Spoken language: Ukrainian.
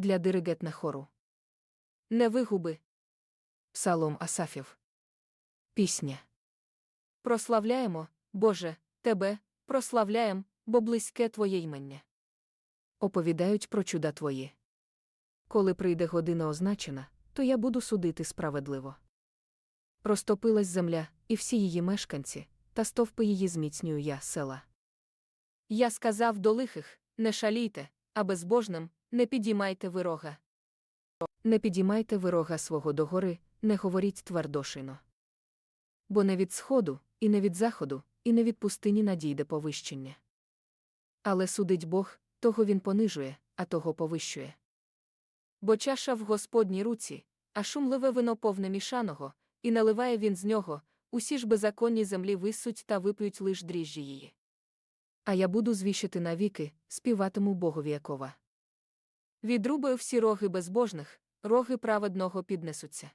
для диригетна хору. Не вигуби. Псалом Асафів. Пісня. Прославляємо, Боже, Тебе, прославляєм, бо близьке Твоє ймення. Оповідають про чуда Твої. Коли прийде година означена, то я буду судити справедливо. Розтопилась земля, і всі її мешканці, та стовпи її зміцнюю я села. Я сказав до лихих не шалійте, а безбожним не підіймайте вирога. Не підіймайте вирога свого догори, не говоріть твердошино. Бо не від сходу, і не від заходу, і не від пустині надійде повищення. Але судить Бог, того він понижує, а того повищує. Бо чаша в Господній руці, а шумливе вино повне мішаного, і наливає він з нього, усі ж беззаконні землі висуть та вип'ють лиш дріжджі її. А я буду звіщити навіки, співатиму Богові Якова. Відрубаю всі роги безбожних, роги праведного піднесуться.